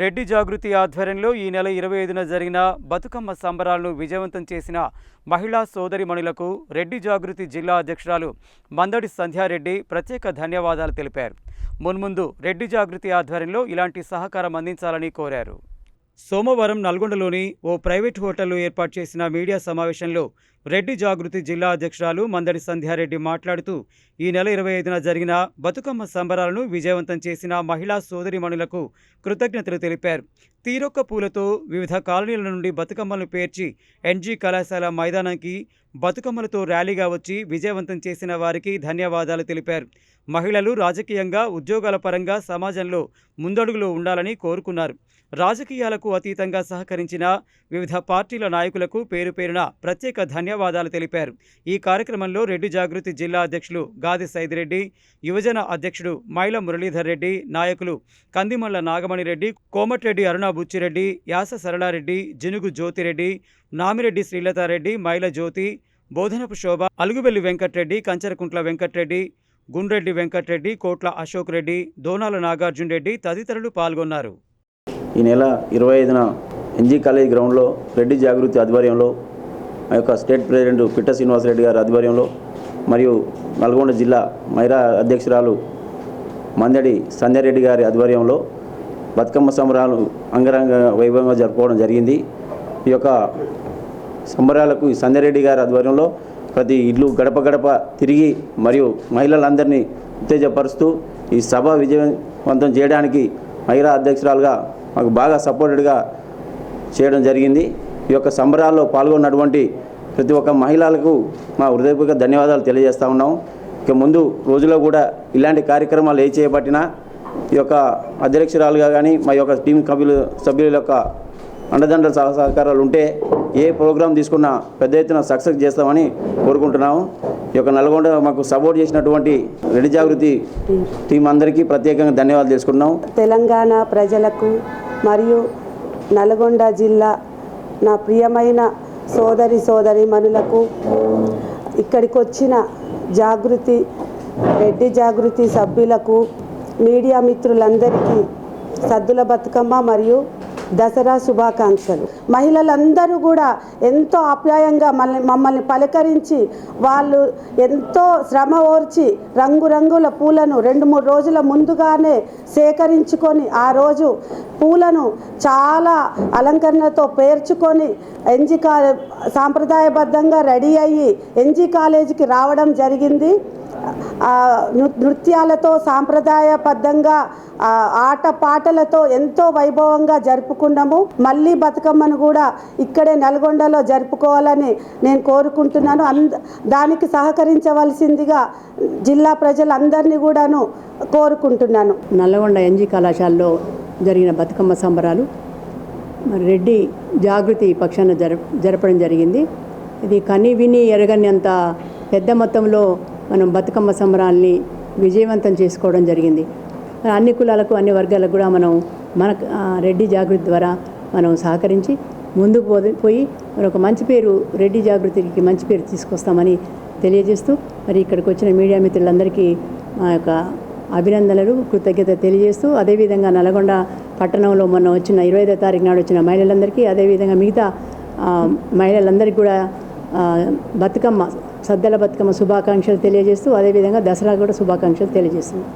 రెడ్డి జాగృతి ఆధ్వర్యంలో ఈ నెల ఇరవై ఐదున జరిగిన బతుకమ్మ సంబరాలను విజయవంతం చేసిన మహిళా సోదరిమణులకు రెడ్డి జాగృతి జిల్లా అధ్యక్షురాలు మందడి సంధ్యారెడ్డి ప్రత్యేక ధన్యవాదాలు తెలిపారు. మున్ముందు రెడ్డి జాగృతి ఆధ్వర్యంలో ఇలాంటి సహకారం అందించాలని కోరారు. సోమవారం నల్గొండలోని ఓ ప్రైవేట్ హోటల్లో ఏర్పాటు చేసిన మీడియా సమావేశంలో రెడ్డి జాగృతి జిల్లా అధ్యక్షురాలు మందడి సంధ్యారెడ్డి మాట్లాడుతూ ఈ నెల ఇరవై ఐదున జరిగిన బతుకమ్మ సంబరాలను విజయవంతం చేసిన మహిళా సోదరిమణులకు కృతజ్ఞతలు తెలిపారు. తీరొక్క పూలతో వివిధ కాలనీల నుండి బతుకమ్మలను పేర్చి ఎన్జీ కళాశాల మైదానానికి బతుకమ్మలతో ర్యాలీగా వచ్చి విజయవంతం చేసిన వారికి ధన్యవాదాలు తెలిపారు. మహిళలు రాజకీయంగా ఉద్యోగాల పరంగా సమాజంలో ముందడుగులో ఉండాలని కోరుకున్నారు. రాజకీయాలకు అతీతంగా సహకరించిన వివిధ పార్టీల నాయకులకు పేరు పేరున ప్రత్యేక ధన్యవాదాలు తెలిపారు. ఈ కార్యక్రమంలో రెడ్డి జాగృతి జిల్లా అధ్యక్షులు గాది సైదిరెడ్డి యువజన అధ్యక్షుడు మైల మురళీధర్ రెడ్డి నాయకులు కందిమల్ల నాగమణి రెడ్డి కోమటిరెడ్డి అరుణ బుచ్చిరెడ్డి యాస సరళారెడ్డి జినుగు జ్యోతిరెడ్డి నామిరెడ్డి శ్రీలతారెడ్డి మైల జ్యోతి బోధనపు శోభ అలుగుబెల్లి వెంకట్రెడ్డి కంచరకుంట్ల వెంకట్రెడ్డి గుండ్రెడ్డి వెంకట్రెడ్డి కోట్ల అశోక్ రెడ్డి దోనాల నాగార్జున రెడ్డి తదితరులు పాల్గొన్నారు. ఈ నెల ఇరవై ఐదున ఎన్జీ కాలేజ్ గ్రౌండ్లో రెడ్డి జాగృతి ఆధ్వర్యంలో మా యొక్క స్టేట్ ప్రెసిడెంట్ పిట్ట శ్రీనివాసరెడ్డి గారి ఆధ్వర్యంలో మరియు నల్గొండ జిల్లా మైరా అధ్యక్షురాలు మందడి సంధ్యారెడ్డి గారి ఆధ్వర్యంలో బతుకమ్మ సంబరాలు అంగరంగ వైభవంగా జరుపుకోవడం జరిగింది. ఈ యొక్క సంబరాలకు ఈ సంధ్యారెడ్డి గారి ఆధ్వర్యంలో ప్రతి ఇల్లు గడప గడప తిరిగి మరియు మహిళలందరినీ ఉత్తేజపరుస్తూ ఈ సభ విజయవంతం చేయడానికి మహిళా అధ్యక్షురాలుగా మాకు బాగా సపోర్టెడ్గా చేయడం జరిగింది. ఈ యొక్క సంబరాల్లో పాల్గొన్నటువంటి ప్రతి ఒక్క మహిళలకు మా హృదయపూర్వక ధన్యవాదాలు తెలియజేస్తూ ఉన్నాం. ఇక ముందు రోజుల్లో కూడా ఇలాంటి కార్యక్రమాలు ఏ చేపట్టినా ఈ యొక్క అధ్యక్షురాలుగా కానీ మా యొక్క టీం కమిలు సభ్యుల యొక్క అండదండల సహ సహకారాలు ఉంటే ఏ ప్రోగ్రాం తీసుకున్నా పెద్ద ఎత్తున సక్సెస్ చేస్తామని కోరుకుంటున్నాము. ఈ యొక్క నల్గొండ మాకు సపోర్ట్ చేసినటువంటి రెడ్డి జాగృతి టీం అందరికీ ప్రత్యేకంగా ధన్యవాదాలు తెలుసుకున్నాం తెలంగాణ ప్రజలకు మరియు నల్గొండ జిల్లా నా ప్రియమైన సోదరి సోదరి మనులకు ఇక్కడికి వచ్చిన జాగృతి రెడ్డి జాగృతి సభ్యులకు మీడియా మిత్రులందరికీ సద్దుల బతుకమ్మ మరియు దసరా శుభాకాంక్షలు. మహిళలందరూ కూడా ఎంతో ఆప్యాయంగా మళ్ళీ మమ్మల్ని పలకరించి వాళ్ళు ఎంతో శ్రమ ఓర్చి రంగురంగుల పూలను రెండు మూడు రోజుల ముందుగానే సేకరించుకొని ఆ రోజు పూలను చాలా అలంకరణతో పేర్చుకొని ఎన్జీ కా సాంప్రదాయబద్ధంగా రెడీ అయ్యి ఎన్జీ కాలేజీకి రావడం జరిగింది. నృత్యాలతో సాంప్రదాయబద్ధంగా ఆ, ఆట పాటలతో ఎంతో వైభవంగా జరుపుకున్నాము. మళ్ళీ బతుకమ్మను కూడా ఇక్కడే నల్గొండలో జరుపుకోవాలని నేను కోరుకుంటున్నాను. అంద దానికి సహకరించవలసిందిగా జిల్లా ప్రజలందరినీ కూడాను కోరుకుంటున్నాను. నల్గొండ ఎన్జీ కళాశాలలో జరిగిన బతుకమ్మ సంబరాలు రెడ్డి జాగృతి పక్షాన జర జరపడం జరిగింది. ఇది కని విని ఎరగనంత పెద్ద మొత్తంలో మనం బతుకమ్మ సంబరాల్ని విజయవంతం చేసుకోవడం జరిగింది. అన్ని కులాలకు అన్ని వర్గాలకు కూడా మనం మన రెడ్డి జాగృతి ద్వారా మనం సహకరించి ముందుకు పోదు పోయి మరి ఒక మంచి పేరు రెడ్డి జాగృతికి మంచి పేరు తీసుకొస్తామని తెలియజేస్తూ మరి ఇక్కడికి వచ్చిన మీడియా మిత్రులందరికీ మా యొక్క అభినందనలు కృతజ్ఞత తెలియజేస్తూ అదేవిధంగా నల్గొండ పట్టణంలో మొన్న వచ్చిన ఇరవై ఐదో తారీఖు నాడు వచ్చిన మహిళలందరికీ అదేవిధంగా మిగతా మహిళలందరికీ కూడా బతుకమ్మ సద్దల బతుకమ్మ శుభాకాంక్షలు తెలియజేస్తూ అదేవిధంగా దసరా కూడా శుభాకాంక్షలు తెలియజేస్తుంది